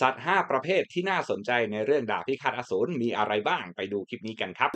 สัตว์ 5 ประเภทที่น่าสนใจในเรื่องดาบพิฆาตอสูรมีอะไรบ้างไปดูคลิปนี้กันครับ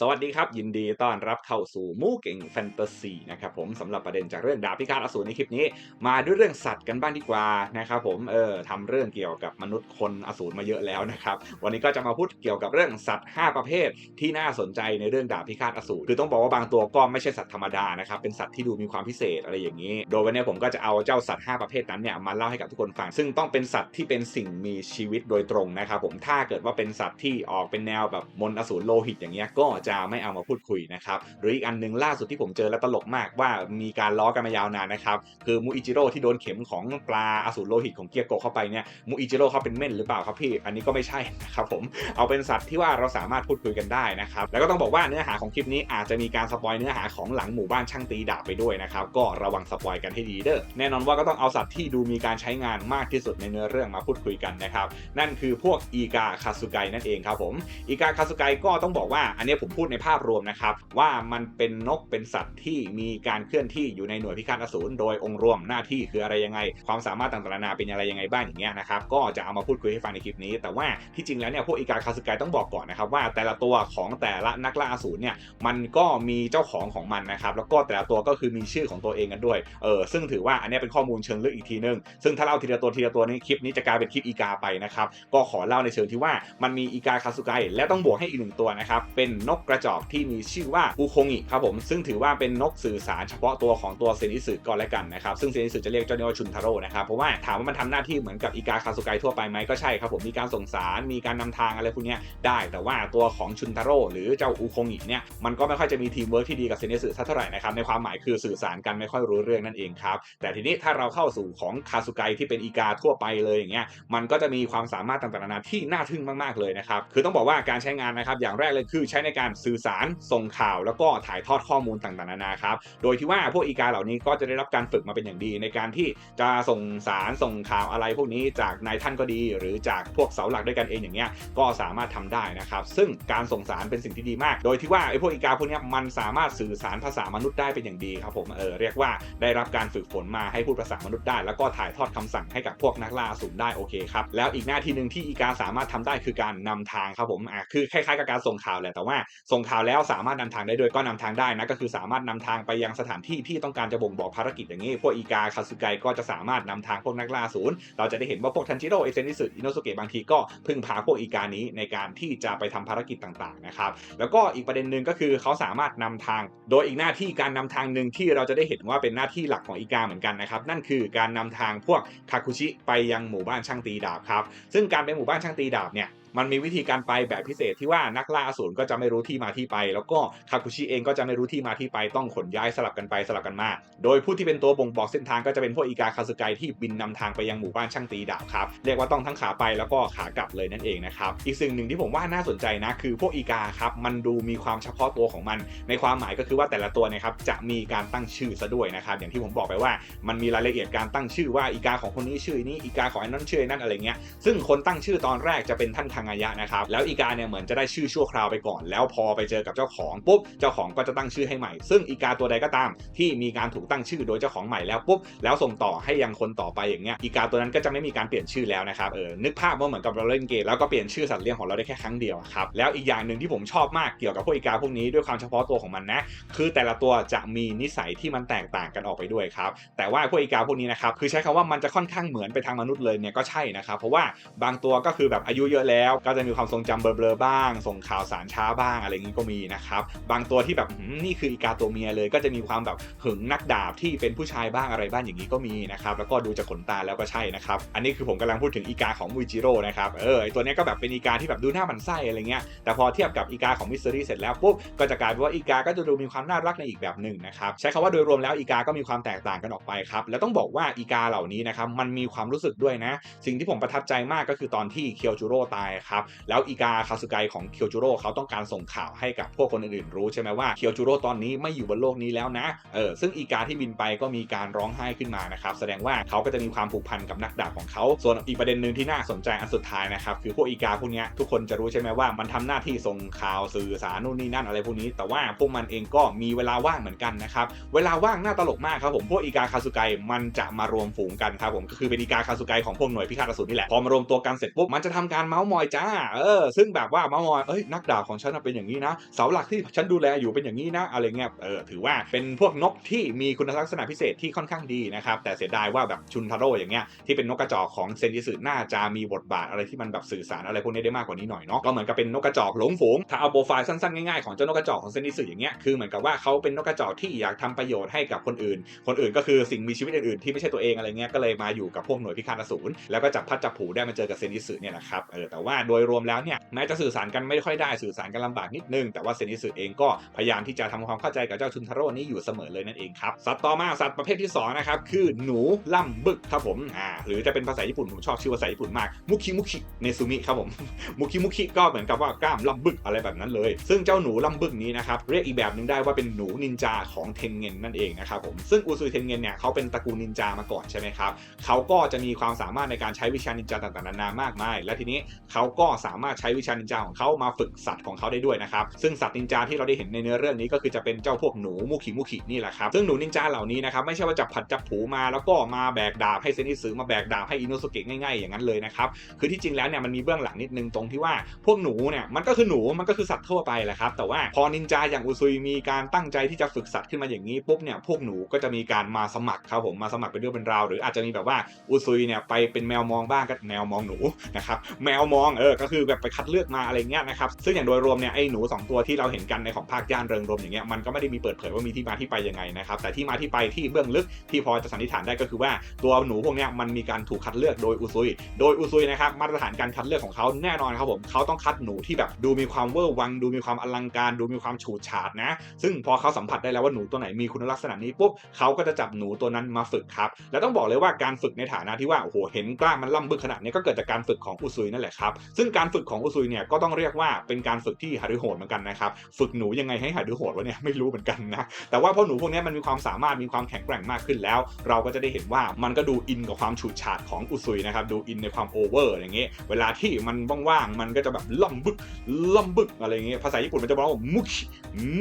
สวัสดีครับ ยินดีต้อนรับเข้าสู่มูเก่งแฟนตาซีนะครับผมสำหรับประเด็นจากเรื่องดาบพิฆาตอสูรในคลิปนี้ มาด้วยเรื่องสัตว์กันบ้างดีกว่านะครับผมเออทำเรื่องเกี่ยวกับมนุษย์คนอสูรมาเยอะแล้วนะครับวันนี้ก็จะมาพูดเกี่ยวกับเรื่องสัตว์ 5 ประเภทที่น่าสนใจในเรื่องดาบพิฆาตอสูรคือต้องบอกว่าบางตัวก็ไม่ใช่สัตว์ธรรมดานะครับเป็นสัตว์ที่ดูมีความพิเศษอะไรอย่างนี้ โดยวันนี้ผมก็จะเอาเจ้าสัตว์ 5 ประเภทนั้นเนี่ยมาเล่าให้กับทุกคนฟัง ซึ่งต้องเป็นสัตว์ที่เป็นสิ่งมีชีวิตโดยตรงนะครับผมถ้าเกิดว่าเป็นสัตว์ที่ออกเป็นแนวแบบมนอสูรโลหิตอย่างเงี้ยก็จะไม่เอามาพูดคุยนะครับหรืออีกอันหนึงล่าสุดที่ผมเจอแล้วตลกมากว่ามีการล้อกันมายาวนานนะครับคือมูอิจิโร่ที่โดนเข็มของปลาอสูรโลหิตของเกียโกเข้าไปเนี่ยมูอิจิโร่เขาเป็นเม่นหรือเปล่าครับพี่ อันนี้ก็ไม่ใช่นะครับผมเอาเป็นสัตว์ที่ว่าเราสามารถพูดคุยกันได้นะครับแล้วก็ต้องบอกว่าเนื้อหาของคลิปนี้อาจจะมีการสปอยเนื้อหาของหลังหมู่บ้านช่างตีดาบไปด้วยนะครับก็ระวังสปอยกันให้ดีเด้อแน่นอนว่าก็ต้องเอาสัตว์ที่ดูมีการใช้งานมากที่สุดในเนื้อเรื่องมาพูดคุยกันนะครับนั่นคือพวกอีกาคาสุไกนั่นเองครับผมอีกาคาสุไกก็ต้องบอกว่าอันนี้ผมพูดในภาพรวมนะครับ ว่ามันเป็นนกเป็นสัตว์ที่มีการเคลื่อนที่อยู่ในหน่วยพิฆาตอสูรโดยองค์รวมหน้าที่คืออะไรยังไง ความสามารถต่างๆนานาเป็นอะไรยังไงบ้างอย่างเงี้ยนะครับก็จะเอามาพูดคุยให้ฟังในคลิปนี้ แต่ว่าที่จริงแล้วเนี่ยพวกอีกาคาสุไกต้องบอกก่อนนะครับว่าแต่ละตัวของแต่ละนักล่าอสูรเนี่ยมันก็มีเจ้าของของมันนะครับแล้วก็แต่ละตัวก็คือมีชื่อของตัวเองกันด้วยเออซึ่งถือว่าอันนี้เป็นข้อมูลเชิงลึกอีกทีนึงซึ่งถ้าเล่าทีละตัวทีละตัวนี้คลิปนี้จะกลายเป็นคลิปอีกาไปนะครับก็ขอเล่าในเชิงที่ว่ามันมีอีกาคาสุไกและต้องบวกให้อีกหนึ่งตัวนะครับเป็นนกกระจอกที่มีชื่อว่าอูคงิครับผมซึ่งถือว่าเป็นนกสื่อสารเฉพาะตัวของตัวเซนิสึก่อนและกันนะครับซึ่งเซนิสึจะเรียกเจ้านี้ว่าชุนทาโร่นะครับเพราะว่าถามว่ามันทำหน้าที่เหมือนกับอีกาคาสุไกทั่วไปไหมก็ใช่ครับผมมีการส่งสารมีการนำทางอะไรพวกนี้ได้ แต่ว่าตัวของชุนทาโร่หรือเจ้าอูคงิเนี่ยมันก็ไม่ค่อยจะมีทีมเวิร์กที่ดีกับเซนิสึสักเท่าไหร่นะครับในความหมายคือสื่อสารกันไม่ค่อยรู้เรื่องนั่นเองครับแต่ทีนี้ถ้าเราเข้าสู่ของคาสุไกที่เป็นอีกาทั่วไปเลยอย่างเงี้ยมันก็จะมีความสามารถต่างๆนานาที่น่าทึ่งมากๆเลยนะครับคือต้องบอกว่าการใช้งานนะครับอย่างแรกเลยคือใช้ในการสื่อสารส่งข่าว แล้วก็ถ่ายทอดข้อมูลต่างๆนานาครับโดยที่ว่าพวกอีกาเหล่านี้ก็จะได้รับการฝึกมาเป็นอย่างดี ในการที่จะส่งสารส่งข่าวอะไรพวกนี้จากนายท่านก็ดี หรือจากพวกเสาหลักด้วยกันเองอย่างเงี้ยก็สามารถทำได้นะครับ ซึ่งการส่งสารเป็นสิ่งที่ดีมาก โดยที่ว่าไอ้พวกอีกาพวกนี้มันสามารถสื่อสารภาษามนุษย์ได้เป็นอย่างดีครับผมเออเรียกว่าได้รับการฝึกฝนมาให้พูดภาษามนุษย์ได้ แล้วก็ถ่ายทอดคำสั่งให้กับพวกนักล่าสูรได้โอเคครับแล้วอีกหน้าที่หนึ่งที่อีกาสามารถทำได้คือการนำทางครับผมอะคือคล้ายๆกับการส่งข่าวแหละแต่ว่าส่งข่าวแล้วสามารถนำทางได้โดยก็นำทางได้นะก็คือสามารถนำทางไปยังสถานที่ที่ต้องการจะบ่งบอกภารกิจอย่างนี้ พวกอีกาคาสึไกก็จะสามารถนำทางพวกนักล่าศูนย์เราจะได้เห็นว่าพวกทันจิโร่เอเซนิสึอินโนสุเกะบางทีก็พึ่งพาพวกอีกานี้ในการที่จะไปทำภารกิจต่างๆนะครับแล้วก็อีกประเด็นหนึ่งก็คือเขาสามารถนำทาง โดยอีกหน้าที่การนำทางหนึ่งที่เราจะได้เห็นว่าเป็นหน้าที่หลักของอีกาเหมือนกันนะครับนั่นคือการนำทางพวกคาคุชิไปยังหมู่บ้านช่างตีดาบครับซึ่งการเป็นหมู่บ้านช่างตีดาบเนี่ย มันมีวิธีการไปแบบพิเศษที่ว่านักล่าอสูรก็จะไม่รู้ที่มาที่ไป แล้วก็คาคุชิเองก็จะไม่รู้ที่มาที่ไปต้องขนย้ายสลับกันไปสลับกันมา โดยผู้ที่เป็นตัวบ่งบอกเส้นทางก็จะเป็นพวกอีกาคาสึไกที่บินนำทางไปยังหมู่บ้านช่างตีดาบครับเรียกว่าต้องทั้งขาไปแล้วก็ขากลับเลยนั่นเองนะครับอีกสิ่งหนึ่งที่ผมว่าน่าสนใจนะคือพวกอีกาครับมันดูมีความเฉพาะตัวของมัน ในความหมายก็คือว่าแต่ละตัวนะครับจะมีการตั้งชื่อซะด้วยนะครับอย่างที่ผมบอกไปว่ามันมีรายละเอียดการตั้งชื่อว่าอีกาของคนนี้ชื่อนี้อีกาของไอ้นั่นชื่อนั่นอะไรเงี้ยซึ่งคนตั้งชื่อตอนแรกจะเป็นท่านคังอายะนะครับ แล้วอีกาเนี่ยเหมือนจะได้ชื่อชั่วคราวไปก่อน แล้วพอไปเจอกับเจ้าของปุ๊บ เจ้าของก็จะตั้งชื่อให้ใหม่ ซึ่งอีกาตัวใดก็ตาม ที่มีการถูกตั้งชื่อโดยเจ้าของใหม่แล้วปุ๊บ แล้วส่งต่อให้ยังคนต่อไปอย่างเงี้ย อีกาตัวนั้นก็จะไม่มีการเปลี่ยนชื่อแล้วนะครับ เออ นึกภาพว่าเหมือนกับเราเล่นเกมแล้วก็เปลี่ยนชื่อสัตว์เลี้ยงของเราได้แค่ครั้งเดียวครับ แล้วอีกอย่างหนึ่งที่ผมชอบมากเกี่ยวกับพวกอีกาพวกนี้ด้วยความเฉพาะตัวของมันนะ คือแต่ละตัวจะมีนิสัยที่มันแตกต่างกันออกไปด้วยครับ แต่ว่าพวกอีกาพวกนี้นะครับ คือใช้คำว่ามันจะค่อนข้างเหมือนไปทางมนุษย์เลยเนี่ยก็ใช่นะครับ เพราะว่าบางตัวก็คือแบบอายุเยอะแล้วก็จะมีความทรงจำเบลอๆบ้าง ส่งข่าวสารช้าบ้างอะไรอย่างนี้ก็มีนะครับ บางตัวที่แบบนี่คืออีกาตัวเมียเลยก็จะมีความแบบหึงนักดาบที่เป็นผู้ชายบ้างอะไรบ้างอย่างนี้ก็มีนะครับแล้วก็ดูจากขนตาแล้วก็ใช่นะครับ อันนี้คือผมกำลังพูดถึงอีกาของมุยจิโร่นะครับเออตัวนี้ก็แบบเป็นอีกาที่แบบดูหน้ามันไส้อะไรเงี้ยแต่พอเทียบกับอีกาของมิสซิรี่เสร็จแล้วปุ๊บก็จะกลายเป็นว่าอีกาก็จะดูมีความน่ารักในอีกแบบหนึ่งนะครับใช้คำว่าโดยรวมแล้วอีกาก็มีความแตกต่างกันออกไปครับแล้วต้องบอกว่าอีกาเหล่านี้นะครับมันมีความรู้สึกด้วยนะ สิ่งที่ผมประทับใจมากก็คือตอนที่เคียวจูโร่ตายครับแล้วอีกาคาสุไกของเคียวจูโร่เขาต้องการส่งข่าวให้กับพวกคนอื่นๆรู้ใช่ไหมว่าเคียวจูโร่ตอนนี้ไม่อยู่บนโลกนี้แล้วนะเออซึ่งอีกาที่บินไปก็มีการร้องไห้ขึ้นมานะครับแสดงว่าเขาก็จะมีความผูกพันกับนักดาบของเขาส่วนอีกประเด็นหนึ่งที่น่าสนใจอันสุดท้ายนะครับคือพวกอีกาพวกนี้ทุกคนจะรู้ใช่ไหมว่ามันทำหน้าที่ส่งข่าวสื่อสารนู่นนี่นั่นอะไรพวกนี้ แต่ว่าพวกมันเองก็มีเวลาว่างเหมือนกันนะครับเวลาว่างน่าตลกมากครับผมพวกอีกาคาสุไกมันจะมารวมฝูงกันครับผมก็คือเป็นอีกาคาสุไกของพวกหน่วยพิฆาตอสูรนี่แหละพอมารวมตัวกันเสร็จปุ๊บมันจะทำการเมาส์มอยจ้า เออ ซึ่งแบบว่าเมามอย เอ้ย นักดาบของฉันเป็นอย่างนี้นะ เสาหลักที่ฉันดูแลอยู่เป็นอย่างนี้นะ อะไรเงี้ย เออ ถือว่าเป็นพวกนกที่มีคุณลักษณะพิเศษที่ค่อนข้างดีนะครับ แต่เสียดายว่าแบบชุนทาโร่อย่างเงี้ย ที่เป็นนกกระจอกของเซนจิสึน่าจะมีบทบาทอะไรที่มันแบบสื่อสารอะไรพวกนี้ได้มากกว่านี้หน่อยเนาะ ก็เหมือนกับเป็นนกกระจอกหลงฝูง ถ้าเอาโปรไฟล์สั้นๆง่ายๆของเจ้านกกระจอกของเซนจิสึอย่างเงี้ย คือเหมือนกับว่าเขาเป็นนกกระจอกที่อยากทำประโยชน์ให้กับคนอื่น คนอื่นก็คือสิ่งมีชีวิตอื่นๆที่ไม่ใช่ตัวเองอะไรเงี้ย ก็เลยมาอยู่กับพวกหน่วยพิฆาตอสูรแล้วก็จับพัดจับผูได้มาเจอกับเซนจิสึเนี่ยแหละครับ เออ แต่ว่าโดยรวมแล้วเนี่ยแม้จะสื่อสารกันไม่ค่อยได้สื่อสารกันลำบากนิดนึง แต่ว่าเซนิสึเองก็พยายามที่จะทำความเข้าใจกับเจ้าชุนทาโร่นี้อยู่เสมอเลยนั่นเองครับสัตว์ต่อมาสัตว์ประเภทที่สองนะครับคือหนูล่ำบึกครับผมอ่าหรือจะเป็นภาษาญี่ปุ่นผมชอบชื่อภาษาญี่ปุ่นมากมุคิมุคิเนซุมิครับผมมุคิมุคิก็เหมือนกับว่ากล้ามล่ำบึกอะไรแบบนั้นเลย ซึ่งเจ้าหนูล่ำบึกนี้นะครับเรียกอีกแบบหนึงได้ว่าเป็นหนูนินจาของเทนเงินนั่นเองนะครับผมซึ่งอุซุยเทนเงินเนี่ยเขาเป็นตระกูลนินจามาก่อนใช่ไหมครับเขาก็จะมีความสามารถในการใช้วิชานินจาต่างๆนานามากมาย และทีนี้เขาก็สามารถใช้วิชานินจาของเขามาฝึกสัตว์ของเขาได้ด้วยนะครับซึ่งสัตว์นินจาที่เราได้เห็นในเนื้อเรื่องนี้ก็คือจะเป็นเจ้าพวกหนูมุคิมุคินี่แหละครับซึ่งหนูนินจาเหล่านี้นะครับไม่ใช่ว่าจับผัดจับผูมาแล้วก็มาแบกดาบให้เซนิสึมาแบกดาบให้อินโนสุเกะง่ายๆอย่างนั้นเลยนะครับคือที่จริงแล้วเนี่ยมันมีเบื้องหลังนิดนึงตรงที่ว่าพวกหนูเนี่ยมันก็คือหนูมันก็คือสัตว์ทั่วไปแหละครับแต่ว่าพอนินจาอย่างอุซุยมีการตั้งใจที่จะฝึกสัตว์ขึ้นมาอย่างนี้ปุ๊บเนี่ยพวกหนูก็จะมีการมาสมัครครับผมมาสมัครเป็นเรื่องเป็นราวหรืออาจจะมีแบบว่าอุซุยเนี่ยไปเป็นแมวมองบ้างก็แมวมองหนูนะครับแมวมองเออก็คือแบบไปคัดเลือกมาอะไรเงี้ยนะครับซึ่งอย่างโดยรวมเนี่ยไอ้หนูสองตัวที่เราเห็นกันในของภาคย่านเริงรมอย่างเงี้ยมันก็ไม่ได้มีเปิดเผยว่ามีที่มาที่ไปยังไงนะครับแต่ที่มาที่ไปที่เบื้องลึกที่พอจะสันนิษฐานได้ก็คือว่าตัวหนูพวกเนี้ยมันมีการถูกคัดเลือกโดยอุซุย โดยอุซุยนะครับมาตรฐานการคัดเลือกของเขาแน่นอนครับผมเขาต้องคัดหนูที่แบบดูมีความเวอร์วัง ดูมีความอลังการ ดูมีความฉูดฉาดนะ ซึ่งพอเขาสัมผัสได้แล้วว่าหนูตัวไหนมีคุณลักษณะนี้ปุ๊บเขาก็จะจับหนูตัวนั้นมาฝึกครับแล้วต้องบอกเลยว่าการฝึกในฐานะที่ว่าโอ้โหเห็นกล้ามมันล่ำบึกขนาดนี้ก็เกิดจากการฝึกของอุซุยนั่นแหละครับซึ่งการฝึกของอุซุยเนี่ยก็ต้องเรียกว่าเป็นการฝึกที่หฤโหดเหมือนกันนะครับ ฝึกหนูยังไงให้หฤโหดวะเนี่ยไม่รู้เหมือนกันนะ แต่ว่าพอหนูพวกนี้มันมีความสามารถมีความแข็งแกร่งมากขึ้นแล้ว เราก็จะได้เห็นว่ามันก็ดูอินกับความฉูดฉาดของอุซุยนะครับ ดูอินในความโอเวอร์อย่างเงี้ย เวลาที่มันว่างๆ มันก็จะแบบล่ำบึกล่ำบึกอะไรเงี้ย ภาษาญี่ปุ่นมันจะบอกว่ามุคิ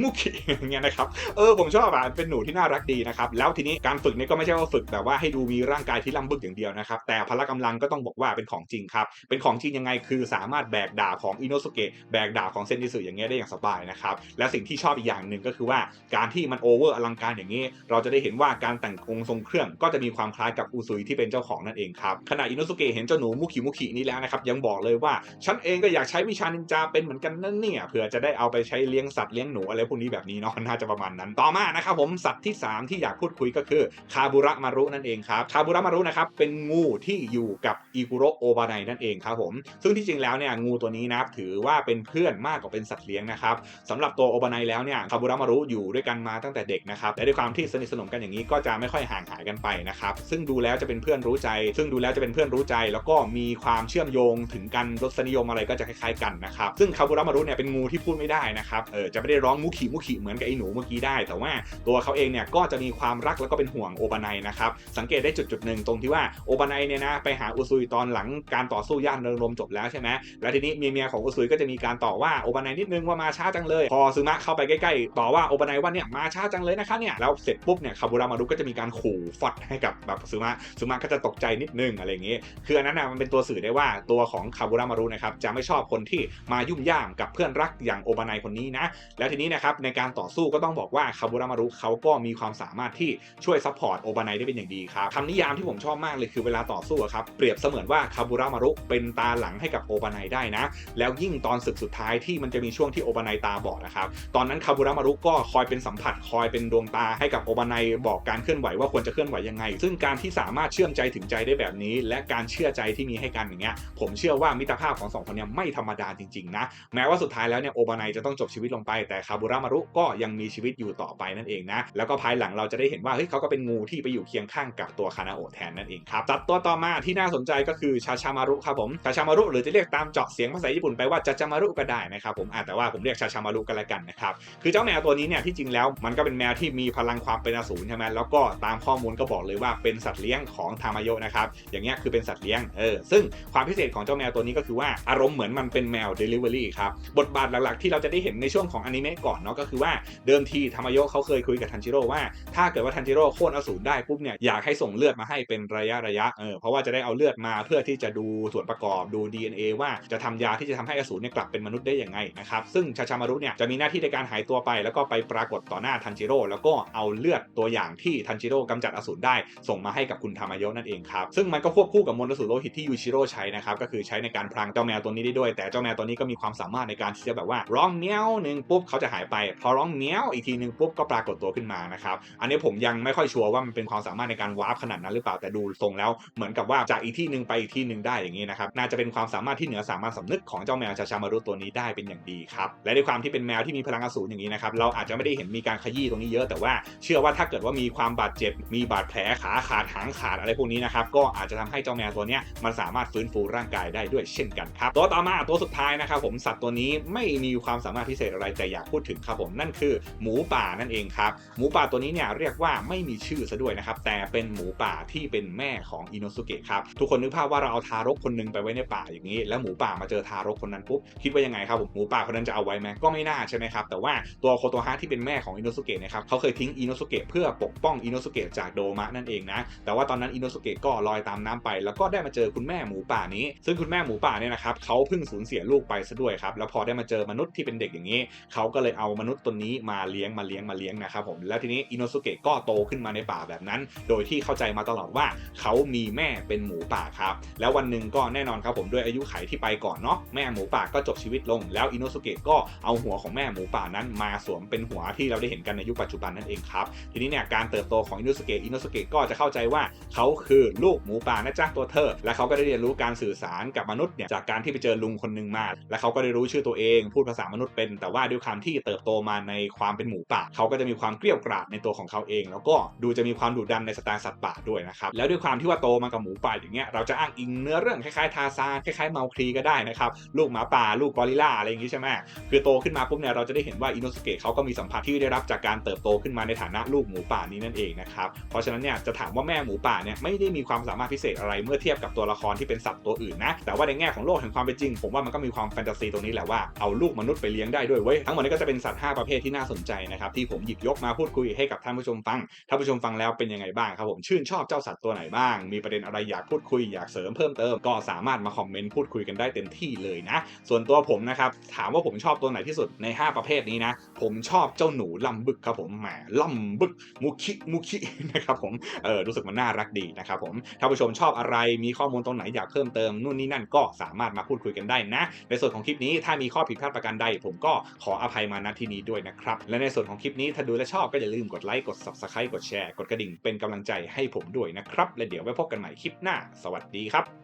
มุคิอย่างเงี้ยนะครับ เออผมชอบอะ เป็นหนูที่น่ารักดีนะครับ แล้วทีนี้การฝึกเนี่ยก็ไม่ใช่ว่าฝึกแบบว่าให้ดูมีร่างกายที่ล่ำบึกอย่างเดียวนะครับ แต่พละกำลังก็ต้องบอกว่าเป็นของจริงครับ เป็นของจริงยังไงคืือสามารถแบกดาบของอินโนสุเกะแบกดาบของเซนจิสึอย่างเงี้ยได้อย่างสบายนะครับและสิ่งที่ชอบอีกอย่างหนึ่งก็คือว่าการที่มันโอเวอร์อลังการอย่างนี้ เราจะได้เห็นว่าการแต่งองค์ทรงเครื่องก็จะมีความคล้ายกับอุซุยที่เป็นเจ้าของนั่นเองครับขณะอินโนสุเกะเห็นเจ้าหนูมุคิมุคินี้แล้วนะครับยังบอกเลยว่าฉันเองก็อยากใช้วิชานินจาเป็นเหมือนกันนั่นเนี่ยเผื่อจะได้เอาไปใช้เลี้ยงสัตว์เลี้ยงหนูอะไรพวกนี้แบบนี้เนาะน่าจะประมาณนั้น ต่อมานะครับผมสัตว์ที่ 3 ที่อยากพูดคุยก็คือคาบุระมารุนั่นเองครับคาบุระมารุนะครับเป็นงูที่อยู่กับอิกุโรโอบาไนนั่นเองครับผมซึ่งที่จริงแล้วเนี่ยงูตัวนี้นะครับถือว่าเป็นเพื่อนมากกว่าเป็นสัตว์เลี้ยงนะครับสำหรับตัวโอบาไนแล้วเนี่ยคาบุระมารุอยู่ด้วยกันมาตั้งแต่เด็กนะครับและด้วยความที่สนิทสนมกันอย่างนี้ก็จะไม่ค่อยห่างหายกันไปนะครับซึ่งดูแล้วจะเป็นเพื่อนรู้ใจ ซึ่งดูแล้วจะเป็นเพื่อนรู้ใจ แล้วก็มีความเชื่อมโยงถึงกันรสนิยมอะไรก็จะคล้ายๆกันนะครับซึ่งคาบุระมารุเนี่ยเป็นงูที่พูดไม่ได้นะครับเออจะไม่ได้ร้องมุขีมุขีเหมือนกับไอ้หนูเมื่อกี้ได้ แต่ว่าตัวเขาเองเนี่ยก็จะมีความรักแล้วก็เป็นห่วงโอบานายนะครับสังเกตได้จุดจุดหนึ่งตรงที่ว่าโอบานายเนี่ยนะไปหาอุซุยตอนหลังการต่อสู้ย่านเริงรมจบแล้วใช่ไหมแล้วทีนี้เมียๆของอุซุยก็จะมีการต่อว่าโอบานายนิดนึงว่ามาช้าจังเลย พอซึมะเข้าไปใกล้ๆต่อว่าโอบานายว่าเนี่ยมาช้าจังเลยนะคะเนี่ยแล้วเสร็จปุ๊บเนี่ยคาบุระมารุก็จะมีการขู่ฟอดให้กับแบบซึมะซึมะก็จะตกใจนิดนึงอะไรอย่างงี้ คืออันนั้นนะมันเป็นตัวสื่อได้ว่าตัวของคาบุระมารุนะครับจะไม่ชอบคนที่มายุ่งย่ามกับเพื่อนรักอย่างโอบานายคนนี้นะแล้วทีนี้นะครับในการต่อสู้ก็ต้องบอกว่าคาบุระมารุเขาก็มีความสามารถที่ช่วยซัพพอร์ตโอบานายได้เป็นอย่างดีครับคำนิยามที่ผมชอบมากเลยคือเวลาต่อสู้ครับเปรียบเสมือนว่าคาบุระมารุเป็นตาหลังให้กับโอบานายได้นะ แล้วยิ่งตอนศึกสุดท้ายที่มันจะมีช่วงที่โอบานายตาบอดนะครับ ตอนนั้นคาบุระมารุก็คอยเป็นสัมผัสคอยเป็นดวงตาให้กับโอบานายบอกการเคลื่อนไหวว่าควรจะเคลื่อนไหวยังไง ซึ่งการที่สามารถเชื่อมใจถึงใจได้แบบนี้ และการเชื่อใจที่มีให้กันอย่างเงี้ย ผมเชื่อว่ามิตรภาพของสองคนเนี้ไม่ธรรมดาจริงๆนะ แม้ว่าสุดท้ายแล้วเนี่ยโอบานายจะต้องจบชีวิตลงไป แต่คาบุระมารุก็ยังมีชีวิตอยู่ต่อไปนั่นเองนะ แล้วก็ภายหลังเราจะได้เห็นว่าเฮ้ยเขาก็เป็นงูที่ไปอยู่เคียงข้างกับตัวคานาโอะแทนนั่นเองครับสัตว์ตัวต่อมาที่น่าสนใจก็คือชาชามารุครับผมชาชามารุหรือจะเรียกตามเจาะเสียงภาษาญี่ปุ่นไปว่าจะจามารุก็ได้นะครับผมอะแต่ว่าผมเรียกชาชามารุกันละกันนะครับคือเจ้าแมวตัวนี้เนี่ยที่จริงแล้วมันก็เป็นแมวที่มีพลังความเป็นอสูรใช่ไหมแล้วก็ตามข้อมูลก็บอกเลยว่าเป็นสัตว์เลี้ยงของทามายะนะครับอย่างเงี้ยคือเป็นสัตว์เลี้ยงเออซึ่งความพิเศษของเจ้าแมวตัวนี้ก็คือว่าอารมณ์เหมือนมันเป็นแมว Delivery ครับบทบาทหลักๆ ที่เราจะได้เห็นในช่วงของอนิเมะก่อนเนาะก็คือว่าเดิมทีทามายะเขาเคยคุยกับทันจิโร่ว่าถ้าเกิดว่าทันจิโร่โค่นอสูรได้ปุ๊บเนี่ยอยากให้ส่งเลือดมาให้เป็นระยะระยะเออเพราะว่าจะได้เอาเลือดมาเพื่อที่จะดูส่วนประกอบดู DNA ว่าจะทำยาที่จะทำให้อสูรเนี่ยกลับเป็นมนุษย์ได้ยังไงนะครับซึ่งชาชามารุเนี่ยจะมีหน้าที่ในการหายตัวไป แล้วก็ไปปรากฏต่อหน้าทันจิโร่แล้วก็เอาเลือดตัวอย่างที่ทันจิโร่กำจัดอสูรได้ ส่งมาให้กับคุณทามายะนั่นเองครับซึ่งมันก็ควบคู่กับมนต์อสูรโลหิตที่ยูชิโร่ใช้นะครับก็คือใช้ในการพรางเจ้าแมวตัวนี้ได้ด้วย แต่เจ้าแมวตัวนี้ก็มีความสามารถในการที่จะแบบว่าร้องเมี้ยวหนึ่งปุ๊บเขาจะหายไป พอร้องเมี้ยวอีกทีหนึ่งปุ๊บก็ปรากฏตัวขึ้นมานะครับอันนี้ผมยังไม่ค่อยชัวร์ว่ามันเป็นความสามารถในการวาร์ปขนาดนั้นหรือเปล่าแต่ดูทรงแล้วเหมือนกับว่าจากอีกที่หนึ่งไปอีกที่หนึ่งได้อย่างนี้นะครับน่าจะเป็นความสามารถที่เหนือสามัญสำนึกของเจ้าแมวชาชามารุตัวนี้ได้เป็นอย่างดีครับ และด้วยความที่เป็นแมวที่มีพลังอสูรอย่างนี้นะครับ เราอาจจะไม่ได้เห็นมีการขยี้ตรงนี้เยอะ แต่ว่าเชื่อว่าถ้าเกิดว่ามีความบาดเจ็บ มีบาดแผลขาขาดหางขาดอะไรพวกนี้นะครับ ก็อาจจะทำให้เจ้าแมวตัวนี้มันสามารถฟื้นฟูร่างกายได้ด้วยเช่นกันครับ ตัวต่อมาตัวสุดท้ายนะครับผมสัตว์ตัวนี้ไม่มีความสามารถพิเศษอะไรแต่อยากพูดถึงครับผมนั่นคือหมูป่านั่นเองครับ หมูป่าตัวนี้เนี่ยเรียกว่าไม่มีชื่อซะด้วยนะครับ แต่เป็นหมูป่าที่เป็นแม่ของอินโนสุเกะครับ ทุกคนนึกภาพว่าเราเอาทารกคนนึงไปไว้ในป่าอย่างนี้แล้วหมูป่ามาเจอทารกคนนั้นปุ๊บคิดว่ายังไงครับผมหมูป่าคนนั้นจะเอาไว้ไหมก็ไม่น่าใช่ไหมครับแต่ว่าตัวโคโตฮะที่เป็นแม่ของอินโนสุเกะนะครับเขาเคยทิ้งอินโนสุเกะเพื่อปกป้องอินโนสุเกะจากโดมะนั่นเองนะแต่ว่าตอนนั้นอินโนสุเกะก็ลอยตามน้ำไป แล้วก็ได้มาเจอคุณแม่หมูป่านี้ ซึ่งคุณแม่หมูป่าเนี่ยนะครับเขาเพิ่งสูญเสียลูกไปซะด้วยครับแล้วพอได้มาเจอมนุษย์ที่เป็นเด็กอย่างนี้เขาก็เลยเอามนุษย์ตัวนี้มาเลี้ยงมาเลี้ยงมาเลี้ยงนะครับผมแล้วทีนี้อินโนสุเกะก็โตขึ้นมาในป่าแบบนั้น โดยที่เข้าใจมาตลอดว่าเขามีแม่เป็นหมูป่าครับแล้ววันหนึ่งก็แน่นอนครับผมด้วยอายุไขที่ไปก่อนเนาะแม่หมูป่าก็จบชีวิตลง แล้วอินโนสุเกะก็เอาหัวของแม่หมูป่านั้นมาสวมเป็นหัวที่เราได้เห็นกันในยุคปัจจุบันนั่นเองครับทีนี้เนี่ยการเติบโตของอินโนสุเกะอินโนสุเกะก็จะเข้าใจว่าเขาคือลูกหมูป่านะจ๊ะตัวเธอ และเขาก็ได้เรียนรู้การสื่อสารกับมนุษย์เนี่ยจากการที่ไปเจอลุงคนหนึ่งมา และเขาก็ได้รู้ชื่อตัวเอง พูดภาษามนุษย์เป็น แต่ว่าด้วยความที่เติบโตมาในความเป็นหมูป่า เขาก็จะมีความเกลี้ยกล่อมในตัวของเขาเอง แล้วก็ดูจะมีความดุดันในสไตล์สัตว์ป่าด้วยนะครับแล้วด้วยความที่ว่าโตมากับหมูป่าอย่างเงี้ยเราจะอ้างอิงเนื้อเรื่องคล้ายๆทาซานคล้ายๆเมาคลีก็ได้นะครับ ลูกหมาป่า ลูกกอริลลาอะไรอย่างงี้ใช่ไหมคือโตขึ้นมาปุ๊บเนี่ยเราจะได้เห็นว่าอินโนสเกะเขาก็มีสัมผัสที่ได้รับจากการเติบโตขึ้นมาในฐานะลูกหมูป่านี้นั่นเองนะครับ เพราะฉะนั้นเนี่ยจะถามว่าแม่หมูป่าเนี่ยไม่ได้มีความสามารถพิเศษอะไรเมื่อเทียบกับตัวละครที่เป็นสัตว์ตัวอื่นนะ แต่ว่าในแง่ของโลกแห่งความเป็นจริง ผมว่ามันก็มีความแฟนตาซีตรงนี้แหละว่าเอาลูกมนุษย์ไปเลี้ยงได้ด้วยเว้ย ทั้งหมดนี้ก็จะเป็นสัตว์ 5 ประเภทที่น่าสนใจนะครับที่ผมหยิบยกมาพูดคุยให้กับท่านผู้ชมฟัง ท่านผู้ชมฟังแล้วเป็นยังไงบ้างครับผม ชื่นชอบเจ้าสัตว์ตัวไหนบ้าง มีประเด็นอะไรอยากพูดคุยอยากเสริมเพิ่มเติมก็สามารถมาคอมเมนต์พูดคุยกันได้เต็มที่เลยนะ ส่วนตัวผมนะครับ ถามว่าผมชอบตัวไหนที่สุดใน 5 ประเภทนี้นะ ผมชอบเจ้าหนูลำบึกครับผมแหมลำบึกมุคิมุคินะครับผมเออรู้สึกมันน่ารักดีนะครับผมถ้าผู้ชมชอบอะไรมีข้อมูลตรงไหนอยากเพิ่มเติมนู่นนี่นั่นก็สามารถมาพูดคุยกันได้นะ ในส่วนของคลิปนี้ถ้ามีข้อผิดพลาดประการใด ผมก็ขออภัยมาณที่นี้ด้วยนะครับและในส่วนของคลิปนี้ถ้าดูและชอบก็อย่าลืมกดไลค์กด subscribe กดแชร์กดกระดิ่งเป็นกำลังใจให้ผมด้วยนะครับและเดี๋ยวไว้พบกันใหม่คลิปหน้า สวัสดีครับ